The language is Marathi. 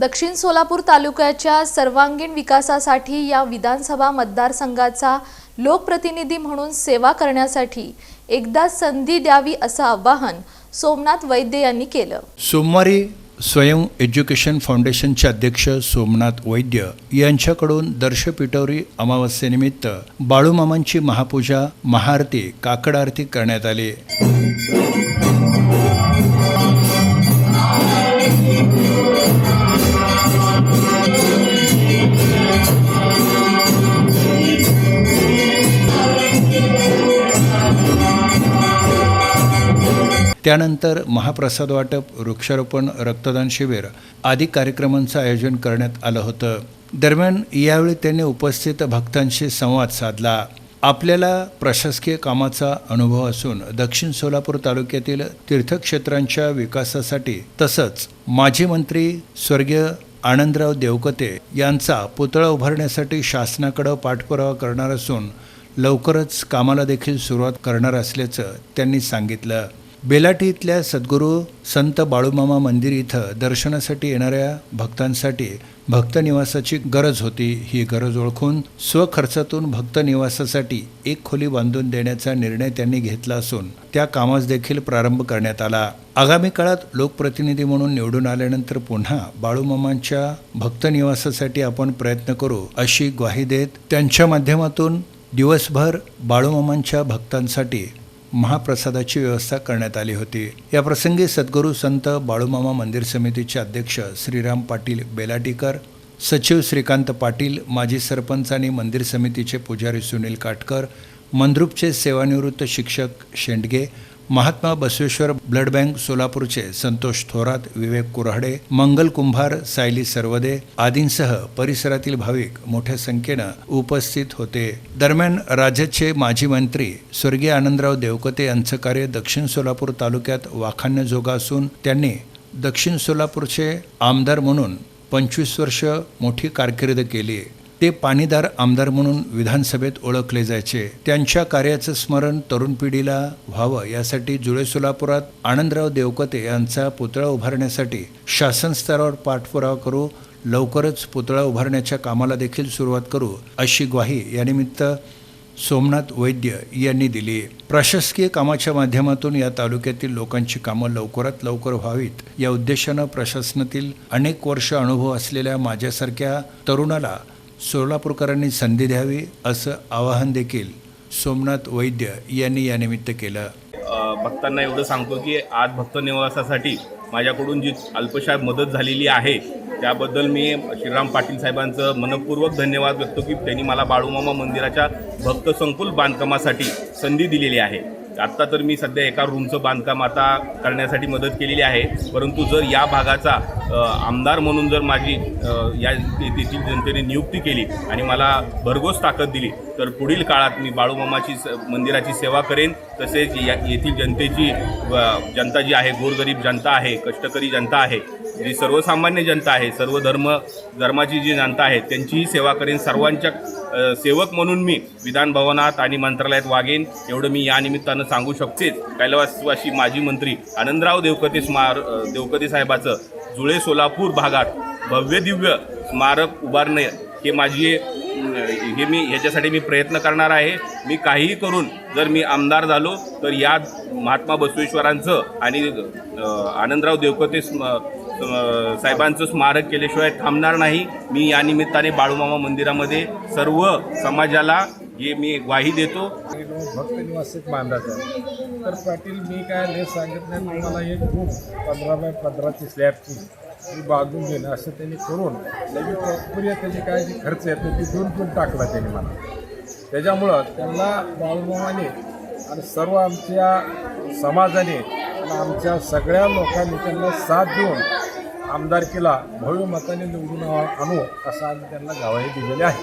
दक्षिण सोलापूर तालुक्याच्या सर्वांगीण विकासासाठी या विधानसभा मतदारसंघाचा लोकप्रतिनिधी म्हणून सेवा करण्यासाठी एकदा संधी द्यावी असं आवाहन सोमनाथ वैद्य यांनी केलं. सोमवारी स्वयं एज्युकेशन फाउंडेशनचे अध्यक्ष सोमनाथ वैद्य यांच्याकडून दर्शपिटवरी अमावस्येनिमित्त बाळूमामांची महापूजा महाआरती काकड आरती करण्यात आली. त्यानंतर महाप्रसाद वाटप वृक्षारोपण रक्तदान शिबिर आदी कार्यक्रमांचं आयोजन करण्यात आलं होतं. दरम्यान यावेळी त्यांनी उपस्थित भक्तांशी संवाद साधला. आपल्याला प्रशासकीय कामाचा अनुभव असून दक्षिण सोलापूर तालुक्यातील तीर्थक्षेत्रांच्या विकासासाठी तसंच माजी मंत्री स्वर्गीय आनंदराव देवकते यांचा पुतळा उभारण्यासाठी शासनाकडं पाठपुरावा करणार असून लवकरच कामाला देखील सुरुवात करणार असल्याचं त्यांनी सांगितलं. बेलाटी इथल्या सद्गुरू संत बाळूमामा मंदिर इथं दर्शनासाठी येणाऱ्या भक्तांसाठी भक्त निवासाची गरज होती. ही गरज ओळखून स्वखर्चातून भक्त निवासासाठी एक खोली बांधून देण्याचा निर्णय त्यांनी घेतला असून त्या कामास देखील प्रारंभ करण्यात आला. आगामी काळात लोकप्रतिनिधी म्हणून निवडून आल्यानंतर पुन्हा बाळूमामांच्या भक्त निवासासाठी आपण प्रयत्न करू अशी ग्वाही देत त्यांच्या माध्यमातून दिवसभर बाळूमामांच्या भक्तांसाठी महाप्रसादाची व्यवस्था करण्यात आली होती. या प्रसंगी सद्गुरू संत बाळूमामा मंदिर समितीचे अध्यक्ष श्रीराम पाटील बेलाटीकर सचिव श्रीकांत पाटील माजी सरपंच आणि मंदिर समितीचे पुजारी सुनील काटकर मंद्रुपचे सेवानिवृत्त शिक्षक शेंडगे महात्मा बसवेश्वर ब्लड बँक सोलापूरचे संतोष थोरात विवेक कुऱ्हाडे मंगल कुंभार सायली सर्वदे आदींसह परिसरातील भाविक मोठ्या संख्येनं उपस्थित होते. दरम्यान राज्याचे माजी मंत्री स्वर्गीय आनंदराव देवकते यांचं कार्य दक्षिण सोलापूर तालुक्यात वाखाण्यजोगा असून त्यांनी दक्षिण सोलापूरचे आमदार म्हणून पंचवीस वर्ष मोठी कारकीर्द केली ते पाणीदार आमदार म्हणून विधानसभेत ओळखले जायचे. त्यांच्या कार्याचं स्मरण तरुण पिढीला व्हावं यासाठी जुळे सोलापुरात आनंदराव देवकते यांचा पुतळा उभारण्यासाठी शासन स्तरावर पाठपुरावा करू लवकरच पुतळा उभारण्याच्या कामाला देखील सुरुवात करू अशी ग्वाही यानिमित्त सोमनाथ वैद्य यांनी दिली. प्रशासकीय कामाच्या माध्यमातून या तालुक्यातील लोकांची कामं लवकरात लवकर व्हावीत या उद्देशानं प्रशासनातील अनेक वर्ष अनुभव असलेल्या माझ्यासारख्या तरुणाला सोलापूरकरांनी संधी द्यावी असं आवाहन देखील सोमनाथ वैद्य यांनी यानिमित्त केलं. भक्तांना एवढं सांगतो की आज भक्त निवासासाठी माझ्याकडून जी अल्पशा मदत झालेली आहे त्याबद्दल मी श्रीराम पाटील साहेबांचं मनपूर्वक धन्यवाद व्यक्त की त्यांनी मला बाळूमामा मंदिराच्या भक्त संकुल बांधकामासाठी संधी दिलेली आहे. आत्ता तर मी सध्या एका रूमचं बांधकाम आता करण्यासाठी मदत केलेली आहे. परंतु जर या भागाचा आमदार म्हणून जर माझी या तेथील जनतेने नियुक्ती केली आणि मला भरघोस ताकद दिली तर पुढील काळात मी बाळूमामाची स मंदिराची सेवा करेन. तसेच या येथील जनतेची जनता जी आहे गोरगरीब जनता आहे कष्टकरी जनता आहे जी सर्वसामान्य जनता आहे सर्व धर्म धर्माची जी जनता आहे त्यांचीही सेवा करेन. सर्वांच्या सेवक म्हणून मी विधान भवनात आणि मंत्रालयात वागेन एवढं मी या निमित्तानं सांगू शकतेच कैलासवासी माजी मंत्री आनंदराव देवकते स्मार देवकते साहेबाचं जुळे सोलापूर भागात भव्य दिव्य स्मारक उभारणे हे माझी हे मी ह्याच्यासाठी मी प्रयत्न करणार आहे. मी काहीही करून जर मी आमदार झालो तर या महात्मा बसवेश्वरांचं आणि आनंदराव देवकते स्म- साहेबांचं स्मारक केल्याशिवाय थांबणार नाही. मी या निमित्ताने बाळूमामा मंदिरामध्ये सर्व समाजाला हे मी ग्वाही देतो. भक्त निवासित मानला तर पाटील मी काय हे सांगत नाही तुम्हाला एक रूम पंधरा बाय पंधराची स्लॅबची ती बांधून घेणं असं त्यांनी करून लगेच प्रक्रिया त्याचे काय जे खर्च येतो ती दोन दोन टाकला त्यांनी मला. त्याच्यामुळं त्यांना बाळूमामाने आणि सर्व आमच्या समाजाने आणि आमच्या सगळ्या लोकांनी त्यांना साथ देऊन आमदारकीला भव्य मताने निवडून आणू असं आम्ही त्यांना गावाही दिलेली आहे.